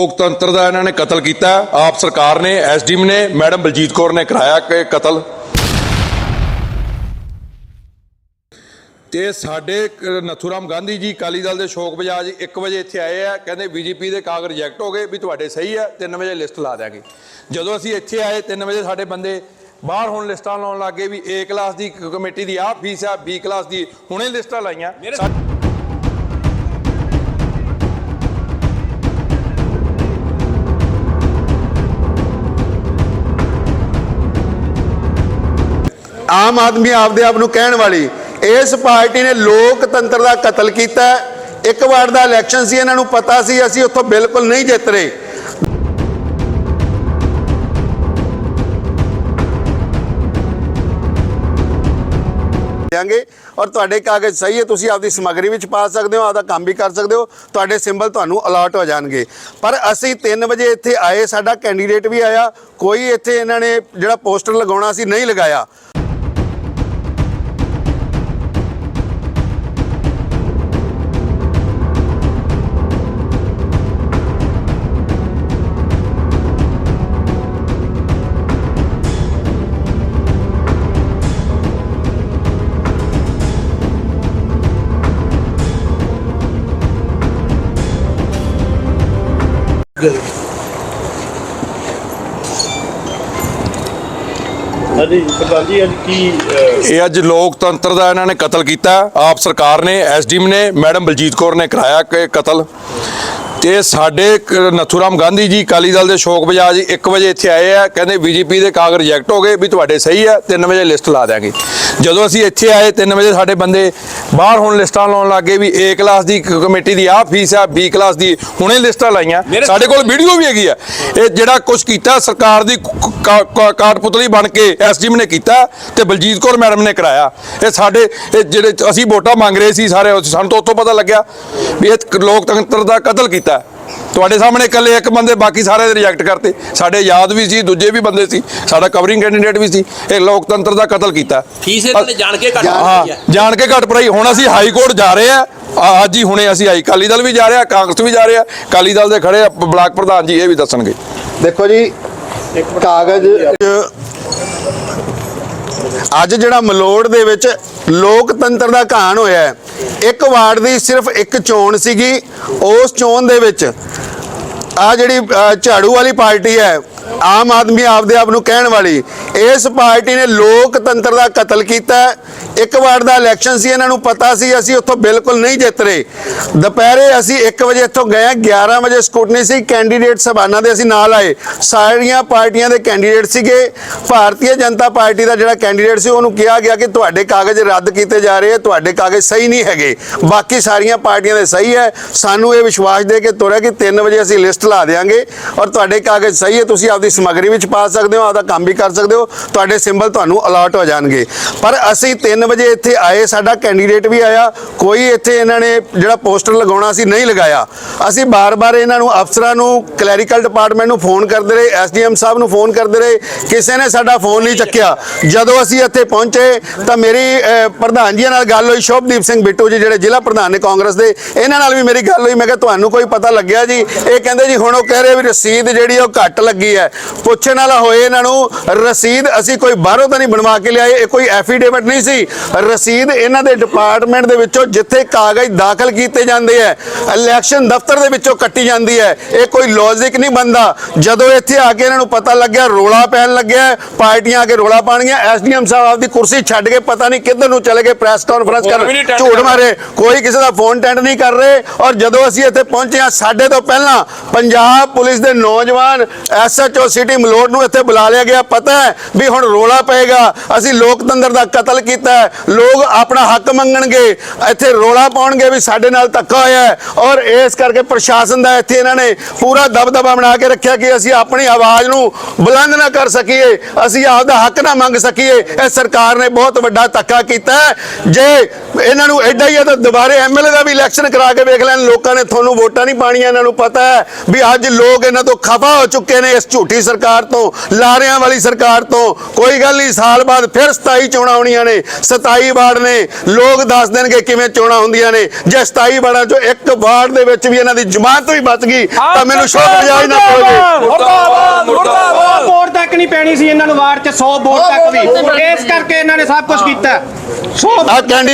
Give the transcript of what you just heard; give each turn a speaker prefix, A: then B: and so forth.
A: ਲੋਕਤੰਤਰ ਦਾ ਇਹਨਾਂ ਨੇ ਕਤਲ ਕੀਤਾ। ਆਪ ਸਰਕਾਰ ਨੇ ਐਸਡੀਐਮ ਨੇ ਮੈਡਮ ਬਲਜੀਤ ਕੌਰ ਨੇ ਕਰਾਇਆ ਕਿ ਕਤਲ। ਤੇ ਸਾਡੇ ਨਥੂਰਾਮ ਗਾਂਧੀ ਜੀ ਅਕਾਲੀ ਦਲ ਦੇ ਸ਼ੋਕ ਬਜਾਜ 1 ਵਜੇ ਇੱਥੇ ਆਏ ਆ। ਕਹਿੰਦੇ ਬੀਜੇਪੀ ਦੇ ਕਾਗਜ਼ ਰਿਜੈਕਟ ਹੋ ਗਏ ਵੀ ਤੁਹਾਡੇ ਸਹੀ ਆ 3 ਵਜੇ ਲਿਸਟ ਲਾ ਦਿਆਂਗੇ। ਜਦੋਂ ਅਸੀਂ ਇੱਥੇ ਆਏ 3 ਵਜੇ ਸਾਡੇ ਬੰਦੇ ਬਾਹਰ ਹੁਣ ਲਿਸਟਾਂ ਲਾਉਣ ਲੱਗੇ ਵੀ A ਕਲਾਸ ਦੀ ਕਮੇਟੀ ਦੀ ਆਹ ਫੀਸ ਆ B ਕਲਾਸ ਦੀ ਹੁਣੇ ਲਿਸਟਾਂ ਲਾਈਆਂ।
B: ਆਮ ਆਦਮੀ ਆਪਦੇ ਆਪ ਨੂੰ ਕਹਿਣ ਵਾਲੀ, ਇਸ ਪਾਰਟੀ ਨੇ ਲੋਕਤੰਤਰ ਦਾ ਕਤਲ ਕੀਤਾ। ਇੱਕ ਵਾਰ ਦਾ ਇਲੈਕਸ਼ਨ ਸੀ, ਇਹਨਾਂ ਨੂੰ ਪਤਾ ਸੀ, ਅਸੀਂ ਉੱਥੋਂ ਬਿਲਕੁਲ ਨਹੀਂ ਜਿੱਤ ਰਹੇ। ਦਿਆਂਗੇ। ਔਰ ਤੁਹਾਡੇ ਕਾਗਜ਼ ਸਹੀ ਹੈ, ਤੁਸੀਂ ਆਪਦੀ ਸਮੱਗਰੀ ਵਿੱਚ ਪਾ ਸਕਦੇ ਹੋ, ਆਪਦਾ ਕੰਮ ਵੀ ਕਰ ਸਕਦੇ ਹੋ, ਤੁਹਾਡੇ ਸਿੰਬਲ ਤੁਹਾਨੂੰ ਅਲਾਟ ਹੋ ਜਾਣਗੇ। ਪਰ ਅਸੀਂ 3 ਵਜੇ ਇੱਥੇ ਆਏ, ਸਾਡਾ ਕੈਂਡੀਡੇਟ ਵੀ ਆਇਆ, ਕੋਈ ਇੱਥੇ ਇਹਨਾਂ ਨੇ ਜਿਹੜਾ ਪੋਸਟਰ ਲਗਾਉਣਾ ਸੀ, ਨਹੀਂ ਲਗਾਇਆ।
C: ਹਾਂਜੀ ਪ੍ਰਧਾਨ ਜੀ, ਅੱਜ ਕੀ
A: ਇਹ ਅੱਜ ਲੋਕਤੰਤਰ ਦਾ ਇਹਨਾਂ ਨੇ ਕਤਲ ਕੀਤਾ। ਆਪ ਸਰਕਾਰ ਨੇ ਐਸਡੀਐਮ ਨੇ, ਮੈਡਮ ਬਲਜੀਤ ਕੌਰ ਨੇ ਕਰਾਇਆ ਕਿ ਕਤਲ। ਤੇ ਸਾਡੇ ਨਥੂਰਾਮ ਗਾਂਧੀ ਜੀ, ਅਕਾਲੀ ਦਲ ਦੇ ਸ਼ੋਕ ਬਜਾਜ 1 ਵਜੇ ਇੱਥੇ ਆਏ ਆ, ਕਹਿੰਦੇ ਬੀਜੇਪੀ ਦੇ ਕਾਗਜ਼ ਰਿਜੈਕਟ ਹੋ ਗਏ, ਵੀ ਤੁਹਾਡੇ ਸਹੀ ਆ 3 ਵਜੇ ਲਿਸਟ ਲਾ ਦਿਆਂਗੇ। ਜਦੋਂ ਅਸੀਂ ਇੱਥੇ ਆਏ 3 ਵਜੇ ਸਾਡੇ ਬੰਦੇ ਬਾਹਰ ਹੁਣ ਲਿਸਟਾਂ ਲਾਉਣ ਲੱਗੇ ਵੀ A ਕਲਾਸ ਦੀ ਕਮੇਟੀ ਦੀ ਆਹ ਫੀਸ ਆ B ਕਲਾਸ ਦੀ ਹੁਣੇ ਲਿਸਟਾਂ ਲਾਈਆਂ। ਸਾਡੇ ਕੋਲ ਵੀਡੀਓ ਵੀ ਹੈਗੀ ਆ। ਇਹ ਜਿਹੜਾ ਕੁਝ ਕੀਤਾ ਸਰਕਾਰ ਦੀ ਕ- ਕ- ਕ- ਕਾਠਪੁਤਲੀ ਬਣ ਕੇ ਐਸਡੀਐਮ ਨੇ ਕੀਤਾ ਤੇ ਬਲਜੀਤ ਕੌਰ ਮੈਡਮ ਨੇ ਕਰਾਇਆ। ਇਹ ਸਾਡੇ ਇਹ ਜਿਹੜੇ ਅਸੀਂ ਵੋਟਾਂ ਮੰਗ ਰਹੇ ਸੀ ਸਾਰੇ ਸਾਨੂੰ ਤਾਂ ਉੱਥੋਂ ਪਤਾ ਲੱਗਿਆ ਵੀ ਇਹ ਲੋਕਤੰਤਰ ਦਾ ਕਤਲ ਕੀਤਾ। ਤੁਹਾਡੇ ਸਾਹਮਣੇ ਇਕੱਲੇ ਇੱਕ ਬੰਦੇ ਬਾਕੀ ਸਾਰੇ ਰਿਜੈਕਟ ਕਰਤੇ। ਸਾਡੇ ਯਾਦ ਵੀ ਸੀ ਦੂਜੇ ਵੀ ਬੰਦੇ ਸੀ ਸਾਡਾ ਕਵਰਿੰਗ ਕੈਂਡੀਡੇਟ ਵੀ ਸੀ ਇਹ ਲੋਕਤੰਤਰ ਦਾ ਕਤਲ ਕੀਤਾ।
D: ਫੀਸ ਇਹਨਾਂ ਨੇ ਜਾਣ ਕੇ ਘੱਟ
A: ਹਾਂ ਜਾਣ ਕੇ ਘਟ ਪੜਾਈ ਹੁਣ ਅਸੀਂ ਹਾਈ ਕੋਰਟ ਜਾ ਰਹੇ ਆ ਅੱਜ ਹੀ ਹੁਣੇ ਅਸੀਂ ਆਈ ਅਕਾਲੀ ਦਲ ਵੀ ਜਾ ਰਿਹਾ ਕਾਂਗਰਸ ਵੀ ਜਾ ਰਿਹਾ ਅਕਾਲੀ ਦਲ ਦੇ ਖੜੇ ਆ, ਬਲਾਕ ਪ੍ਰਧਾਨ ਜੀ ਇਹ ਵੀ ਦੱਸਣਗੇ।
B: ਦੇਖੋ ਜੀ ਕਾਗਜ਼ ਅੱਜ ਜਿਹੜਾ ਮਲੋੜ ਦੇ ਵਿੱਚ ਲੋਕਤੰਤਰ ਦਾ ਘਾਣ ਹੋਇਆ ਹੈ, ਇੱਕ ਵਾਰਡ ਦੀ ਸਿਰਫ ਇੱਕ ਚੋਣ ਸੀਗੀ, ਉਸ ਚੋਣ ਦੇ ਵਿੱਚ ਆ ਜਿਹੜੀ ਝਾੜੂ ਵਾਲੀ ਪਾਰਟੀ ਹੈ, ਆਮ ਆਦਮੀ ਆਪਦੇ ਆਪ ਨੂੰ ਕਹਿਣ ਵਾਲੀ, ਇਸ ਪਾਰਟੀ ਨੇ ਲੋਕਤੰਤਰ ਦਾ ਕਤਲ ਕੀਤਾ ਇੱਕ ਵਾਰ ਦਾ ਇਲੈਕਸ਼ਨ ਸੀ, ਇਹਨਾਂ ਨੂੰ ਪਤਾ ਸੀ, ਅਸੀਂ ਉੱਥੋਂ ਬਿਲਕੁਲ ਨਹੀਂ ਜਿੱਤ ਰਹੇ। ਦੁਪਹਿਰੇ ਅਸੀਂ 1 ਵਜੇ ਇੱਥੋਂ ਗਏ 11 ਵਜੇ ਸਕੂਟਨੀ ਸੀ ਕੈਂਡੀਡੇਟ ਸਭਾਨਾਂ ਦੇ ਅਸੀਂ ਨਾਲ ਆਏ। ਸਾਰੀਆਂ ਪਾਰਟੀਆਂ ਦੇ ਕੈਂਡੀਡੇਟ ਸੀਗੇ। ਭਾਰਤੀ ਜਨਤਾ ਪਾਰਟੀ ਦਾ ਜਿਹੜਾ ਕੈਂਡੀਡੇਟ ਸੀ, ਉਹਨੂੰ ਕਿਹਾ ਗਿਆ ਕਿ ਤੁਹਾਡੇ ਕਾਗਜ਼ ਰੱਦ ਕੀਤੇ ਜਾ ਰਹੇ ਆ ਤੁਹਾਡੇ ਕਾਗਜ਼ ਸਹੀ ਨਹੀਂ ਹੈਗੇ। ਬਾਕੀ ਸਾਰੀਆਂ ਪਾਰਟੀਆਂ ਦੇ ਸਹੀ ਹੈ। ਸਾਨੂੰ ਇਹ ਵਿਸ਼ਵਾਸ ਦੇ ਕੇ ਤੁਰਿਆ ਕਿ 3 ਵਜੇ ਅਸੀਂ ਲਿਸਟ ਲਾ ਦੇਾਂਗੇ ਔਰ ਤੁਹਾਡੇ ਕਾਗਜ਼ ਸਹੀ ਹੈ, ਤੁਸੀਂ ਆਪਦੀ ਸਮੱਗਰੀ ਵਿੱਚ ਪਾ ਸਕਦੇ ਹੋ, ਆਪਦਾ ਕੰਮ ਵੀ ਕਰ ਸਕਦੇ ਹੋ, ਤੁਹਾਡੇ ਸਿੰਬਲ ਤੁਹਾਨੂੰ ਅਲਾਟ ਹੋ ਜਾਣਗੇ। ਪਰ ਅਸੀਂ 3 ਵਜੇ ਇੱਥੇ ਆਏ, ਸਾਡਾ ਕੈਂਡੀਡੇਟ ਵੀ ਆਇਆ, ਕੋਈ ਇੱਥੇ ਇਹਨਾਂ ਨੇ ਜਿਹੜਾ ਪੋਸਟਰ ਲਗਾਉਣਾ ਸੀ ਨਹੀਂ ਲਗਾਇਆ। ਅਸੀਂ ਬਾਰ-ਬਾਰ ਇਹਨਾਂ ਨੂੰ, ਅਫਸਰਾਂ ਨੂੰ ਕਲੈਰੀਕਲ ਡਿਪਾਰਟਮੈਂਟ ਨੂੰ ਫੋਨ ਕਰਦੇ ਰਹੇ ਐਸਡੀਐਮ ਸਾਹਿਬ ਨੂੰ ਫੋਨ ਕਰਦੇ ਰਹੇ, ਕਿਸੇ ਨੇ ਸਾਡਾ ਫੋਨ ਨਹੀਂ ਚੱਕਿਆ। ਜਦੋਂ ਅਸੀਂ ਇੱਥੇ ਪਹੁੰਚੇ, ਤਾਂ ਮੇਰੀ ਪ੍ਰਧਾਨ ਜੀ ਨਾਲ ਗੱਲ ਹੋਈ, ਸ਼ੋਭਦੀਪ ਸਿੰਘ ਬਿੱਟੂ ਜੀ, ਜਿਹੜੇ ਜ਼ਿਲ੍ਹਾ ਪ੍ਰਧਾਨ ਨੇ ਕਾਂਗਰਸ ਦੇ, ਇਹਨਾਂ ਨਾਲ ਵੀ ਮੇਰੀ ਗੱਲ ਹੋਈ, ਮੈਂ ਕਿਹਾ ਤੁਹਾਨੂੰ ਕੋਈ ਪਤਾ ਲੱਗਿਆ ਜੀ? ਇਹ ਕਹਿੰਦੇ ਜੀ, ਹੁਣ ਉਹ ਕਹਿ ਰਹੇ ਵੀ ਰਸੀਦ ਜਿਹੜੀ ਉਹ ਘੱਟ ਲੱਗੀ ਹੈ। ਪੁੱਛਣ ਵਾਲਾ ਹੋਏ ਇਹਨਾਂ ਨੂੰ, ਰਸੀਦ ਅਸੀਂ ਕੋਈ ਬਾਹਰੋਂ ਤਾਂ ਨਹੀਂ ਬਣਵਾ ਕੇ ਲਿਆਏ, ਇਹ ਕੋਈ ਐਫੀਡੇਵਿਟ ਨਹੀਂ ਸੀ। ਰਸੀਦ ਇਹਨਾਂ ਦੇ ਡਿਪਾਰਟਮੈਂਟ ਦੇ ਵਿੱਚੋਂ ਜਿੱਥੇ ਕਾਗਜ਼ ਦਾਖਲ ਕੀਤੇ ਜਾਂਦੇ ਹੈ ਇਲੈਕਸ਼ਨ ਦਫ਼ਤਰ ਦੇ ਵਿੱਚੋਂ ਕੱਟੀ ਜਾਂਦੀ ਹੈ। ਇਹ ਕੋਈ ਲੌਜਿਕ ਨਹੀਂ ਬੰਦਾ ਜਦੋਂ ਇੱਥੇ ਆ ਕੇ ਇਹਨਾਂ ਨੂੰ ਪਤਾ ਲੱਗਿਆ ਰੋਲਾ ਪੈਣ ਲੱਗਿਆ ਪਾਰਟੀਆਂ ਆ ਕੇ ਰੋਲਾ ਪਾਣਗੀਆਂ ਐਸਡੀਐਮ ਸਾਹਿਬ ਆਪਦੀ ਕੁਰਸੀ ਛੱਡ ਕੇ ਪਤਾ ਨਹੀਂ ਕਿੱਧਰ ਨੂੰ ਚਲੇ ਗਏ ਪ੍ਰੈਸ ਕਾਨਫਰੰਸ
A: ਫੋਨ ਵੀ ਨਹੀਂ
B: ਕਰ
A: attend
B: ਝੂਠ ਮਾਰੇ ਕੋਈ ਕਿਸੇ ਦਾ ਫੋਨ ਅਟੈਂਡ ਨਹੀਂ ਕਰ ਰਹੇ। ਔਰ ਜਦੋਂ ਅਸੀਂ ਇੱਥੇ ਪਹੁੰਚੇ ਹਾਂ ਸਾਡੇ ਤੋਂ ਪਹਿਲਾਂ ਪੰਜਾਬ ਪੁਲਿਸ ਦੇ ਨੌਜਵਾਨ ਐਸਐਚਓ ਸਿਟੀ ਮਲੋੜ ਨੂੰ ਇੱਥੇ ਬੁਲਾ ਲਿਆ ਗਿਆ। ਪਤਾ ਹੈ ਵੀ ਹੁਣ ਰੋਲਾ ਪਏਗਾ। ਅਸੀਂ ਲੋਕਤੰਤਰ ਦਾ ਕਤਲ ਕੀਤਾ। ਹੈ। ਲੋਕ ਆਪਣਾ ਹੱਕ ਮੰਗਣਗੇ। ਇੱਥੇ ਰੋਲਾ ਪਾਉਣਗੇ ਵੀ ਸਾਡੇ ਨਾਲ ਧੱਕਾ ਹੋਇਆ ਹੈ। ਔਰ ਇਸ ਕਰਕੇ ਪ੍ਰਸ਼ਾਸਨ ਦਾ ਇੱਥੇ ਇਹਨਾਂ ਨੇ ਪੂਰਾ ਦਬਦਬਾ ਬਣਾ ਕੇ ਰੱਖਿਆ ਕਿ ਅਸੀਂ ਆਪਣੀ ਆਵਾਜ਼ ਨੂੰ ਬੁਲੰਦ ਨਾ ਕਰ ਸਕੀਏ। ਅਸੀਂ ਆਪਦਾ ਹੱਕ ਨਾ ਮੰਗ ਸਕੀਏ। ਇਹ ਸਰਕਾਰ ਨੇ ਬਹੁਤ ਵੱਡਾ ਧੱਕਾ ਕੀਤਾ ਜੇ ਇਹਨਾਂ ਨੂੰ ਐਡਾ ਹੀ ਆ ਤਾਂ ਦੁਬਾਰੇ ਐਮਐਲਏ ਦਾ ਵੀ ਇਲੈਕਸ਼ਨ ਕਰਾ ਕੇ ਵੇਖ ਲੈਣ। ਲੋਕਾਂ ਨੇ ਤੁਹਾਨੂੰ ਵੋਟਾਂ ਨਹੀਂ ਪਾਣੀਆਂ ਇਹਨਾਂ ਨੂੰ ਪਤਾ ਹੈ ਵੀ ਅੱਜ ਲੋਕ ਇਹਨਾਂ ਤੋਂ ਖਫਾ ਹੋ ਚੁੱਕੇ ਨੇ ਇਸ ਝੂਠੀ ਸਰਕਾਰ ਤੋਂ ਲਾਰਿਆਂ ਵਾਲੀ ਸਰਕਾਰ ਤੋਂ। ਕੋਈ ਗੱਲ ਨਹੀਂ ਸਾਲ ਬਾਅਦ ਫਿਰ 27 ਚੋਣਾਂ ਆਉਣੀਆਂ ਨੇ। 27 ਵਾਰਡ ਨੇ। ਲੋਕ ਦੱਸ ਦੇਣਗੇ ਕਿਵੇਂ ਚੋਣਾਂ ਹੁੰਦੀਆਂ ਨੇ। ਜੇ 27 ਵਾਰਡਾਂ ਚੋਂ ਇੱਕ ਵਾਰਡ ਦੇ ਵਿੱਚ ਵੀ ਇਹਨਾਂ ਦੀ ਜਮਾਤ ਹੀ ਬਚ ਗਈ ਤਾਂ ਮੈਨੂੰ ਸ਼ੋਕ ਬਜਾਜ ਨਾ ਕਰੋਗੇ
D: ਮੁਰਦਾਬਾਦ ਮੁਰਦਾਬਾਦ ਵੋਟ ਤੱਕ ਨਹੀਂ ਪੈਣੀ ਸੀ ਇਹਨਾਂ ਨੂੰ ਵਾਰਡ 'ਚ 100 ਵੋਟ ਤੱਕ ਵੀ। ਇਸ ਕਰਕੇ ਇਹਨਾਂ ਨੇ ਸਭ ਕੁਝ ਕੀਤਾ। 100
B: ਆ ਕੈਂਡੀ